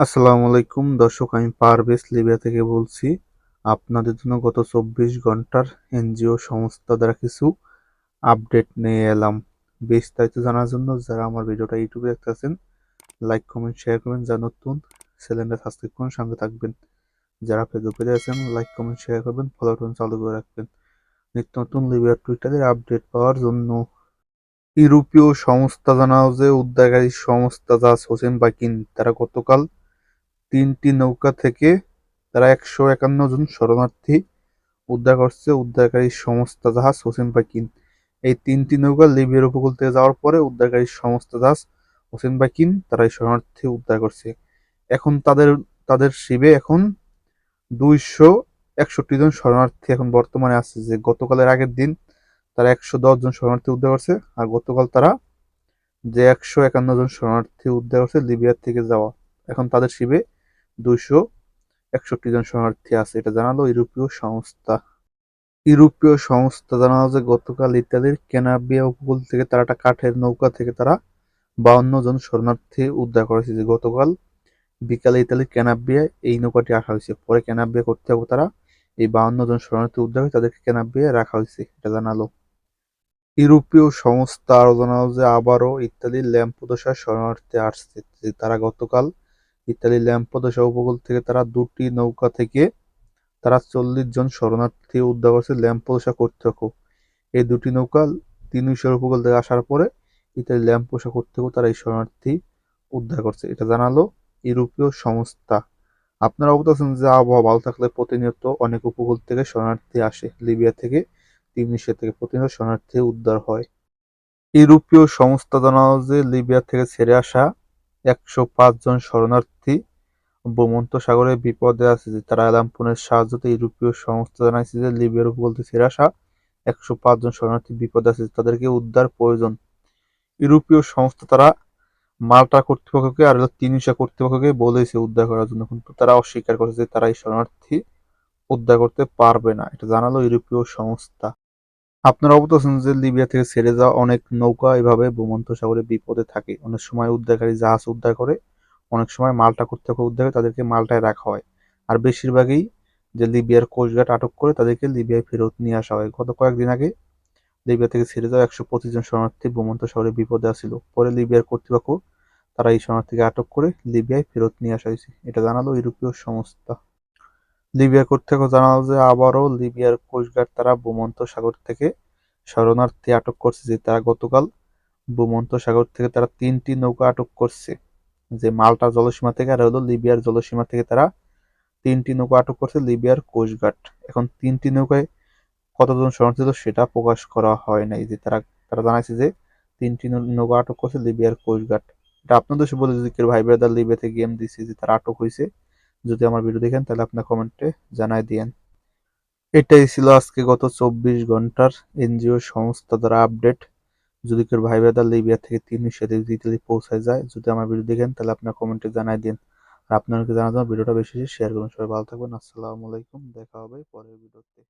আসসালামু আলাইকুম। দর্শক, আমি পারভেজ লিবিয়া থেকে বলছি, আপনাদের জন্য গত চব্বিশ ঘণ্টার এনজিও সংস্থা দ্বারা কিছু আপডেট নিয়ে এলাম। বিস্তারিত জানার জন্য যারা আমার ভিডিওটা ইউটিউবে দেখতেছেন লাইক, কমেন্ট, শেয়ার করবেন। যা নতুন, চ্যানেলটা সাবস্ক্রাইব করুন, সঙ্গে থাকবেন। যারা ফেসবুক ফেসবুকে আছেন, লাইক, কমেন্ট, শেয়ার করবেন ফলো টন চালু করে রাখবেন। নিত্য নতুন লিবিয়ার টুইটারের আপডেট পাওয়ার জন্য ইউরোপীয় সংস্থা জানাও যে, উদ্ধারকারী সংস্থা যা হোসেন বাকিন, তারা গতকাল তিনটি নৌকা থেকে তারা একশো একান্ন জন শরণার্থী উদ্ধার করছে। উদ্ধারকারী সংস্থা জাহাজ হোসেন বাকিন। এই তিনটি নৌকা লিবিয়ার উপকূল থেকে যাওয়ার পরে উদ্ধারকারী সংস্থা জাহাজ হোসেন বাকিন তারা এই শরণার্থী উদ্ধার করছে। এখন তাদের তাদের শিবে এখন দুইশো একষট্টি জন শরণার্থী এখন বর্তমানে আছে যে গতকালের আগের দিন তারা একশো দশ জন শরণার্থী উদ্ধার করছে আর গতকাল তারা যে একশো একান্ন জন শরণার্থী উদ্ধার করছে লিবিয়ার থেকে যাওয়া। এখন তাদের শিবে দুইশো একষট্টি জন শরণার্থী আছে, এটা জানালো ইউরোপীয় সংস্থা। ইউরোপীয় সংস্থা জানালো যে, গতকাল ইতালির কেনাবিয়া উপকূল থেকে তারা একটা কাঠের নৌকা থেকে তারা বাউন্ন জন শরণার্থী উদ্ধার করেছে যে, গতকাল বিকালে ইতালির ক্যানাবিয়ায় এই নৌকাটি আসা হয়েছে। পরে ক্যানাবিয়া করতে হবে তারা এই বাউন্ন জন শরণার্থী উদ্ধার হয়ে তাদেরকে ক্যানাবিয়ায় রাখা হয়েছে, এটা জানালো। ইউরোপীয় সংস্থা আরও জানালো যে, আবারও ইতালির ল্যাম্পোদোসায় শরণার্থী আসছে তারা গতকাল ইতালি ল্যাম্পোদোসা উপকূল থেকে তারা দুটি নৌকা থেকে তারা চল্লিশ জন শরণার্থী উদ্ধার করছে ল্যাম্পোদোসা কর্তৃপক্ষ। এই দুটি নৌকা তিনুইশার উপকূল থেকে আসার পরে ইতালি ল্যাম্পোসা কর্তৃপক্ষ তারা এই শরণার্থী উদ্ধার করছে। এটা জানালো ইউরোপীয় সংস্থা। আপনারা অবগত আছেন যে আবহাওয়া ভালো থাকলে প্রতিনিয়ত অনেক উপকূল থেকে শরণার্থী আসে। লিবিয়া থেকে তিউনিশিয়া থেকে প্রতিনিয়ত শরণার্থী উদ্ধার হয়। ইউরোপীয় সংস্থা জানালো যে লিবিয়া থেকে ছেড়ে আসা একশো পাঁচ জন শরণার্থী ভূমধ্যসাগরে বিপদে আছে যে তারা অ্যালামপুনের সাহায্যতে ইউরোপীয় সংস্থা জানাইছে যে লিবিয়ার উপকূল থেকে ছেড়ে আসা একশো জন শরণার্থী বিপদে আছে, তাদেরকে উদ্ধার প্রয়োজন। ইউরোপীয় সংস্থা তারা মাল্টা কর্তৃপক্ষকে আর তিনিশা কর্তৃপক্ষকে বলেছে উদ্ধার করার জন্য, কিন্তু তারা অস্বীকার করেছে যে তারা এই শরণার্থী উদ্ধার করতে পারবে না। এটা জানালো ইউরোপীয় সংস্থা। আপনারা অবগত আছেন যে লিবিয়া থেকে ছেড়ে যাওয়া অনেক নৌকা এভাবে ভূমন্ত সাগরে বিপদে থাকে। অনেক সময় উদ্ধারকারী জাহাজ উদ্ধার করে, অনেক সময় মালটা কর্তৃপক্ষ উদ্ধার করে তাদেরকে মালটায় রাখা হয়। আর বেশিরভাগই যে লিবিয়ার কোস্টগার্ড আটক করে তাদেরকে লিবিয়ায় ফেরত নিয়ে আসা হয়। গত কয়েকদিন আগে লিবিয়া থেকে ছেড়ে যাওয়া একশো পঁচিশ জন শরণার্থী ভূমন্ত সাগরে বিপদে আসছিল। পরে লিবিয়ার কর্তৃপক্ষ তারা এই শরণার্থীকে আটক করে লিবিয়ায় ফেরত নিয়ে আসা হয়েছে। এটা জানালো ইউরোপীয় সংস্থা। লিবিয়ার কর্তৃপক্ষ জানালো যে আবারও লিবিয়ার কোস্টগার্ড তারা ভূমন্ত সাগর থেকে শরণার্থী আটক করছে, যে তারা গতকাল ভূমন্ত সাগর থেকে তারা তিনটি নৌকা আটক করছে। যে মাল্টা জলসীমা থেকে, আর হলো লিবিয়ার জলসীমা থেকে তারা তিনটি নৌকা আটক করছে লিবিয়ার কোস্টগার্ড। এখন তিনটি নৌকায় কতজন শরণার্থী ছিল সেটা প্রকাশ করা হয় নাই। যে তারা তারা জানাইছে যে তিনটি নৌকা আটক করছে লিবিয়ার কোস্টগার্ড। এটা আপনাদের বলে যদি কেউ ভাই ব্রাদার লিবিয়াতে গেম দিছে যে তারা আটক হয়েছে যদি আমার ভিডিও দেখেন, তাহলে আপনার কমেন্টে জানাই দিয়েন। এটাই ছিল আজকে গত চব্বিশ ঘণ্টার এনজিও সংস্থা দ্বারা আপডেট যদি কেউ ভাই ব্রাদার লিবিয়া থেকে তিন সাথে ইতালি পৌঁছায় যায়, যদি আমার ভিডিও দেখেন, তাহলে আপনার কমেন্টে জানাই দিন আর আপনাদেরকে জানার জন্য ভিডিওটা বেশি শেয়ার করুন। সবাই ভালো থাকবেন। আসসালামু আলাইকুম। দেখা হবে পরের ভিডিওতে